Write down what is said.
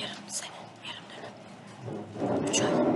yarım sene, yarım dönem. Üç ay.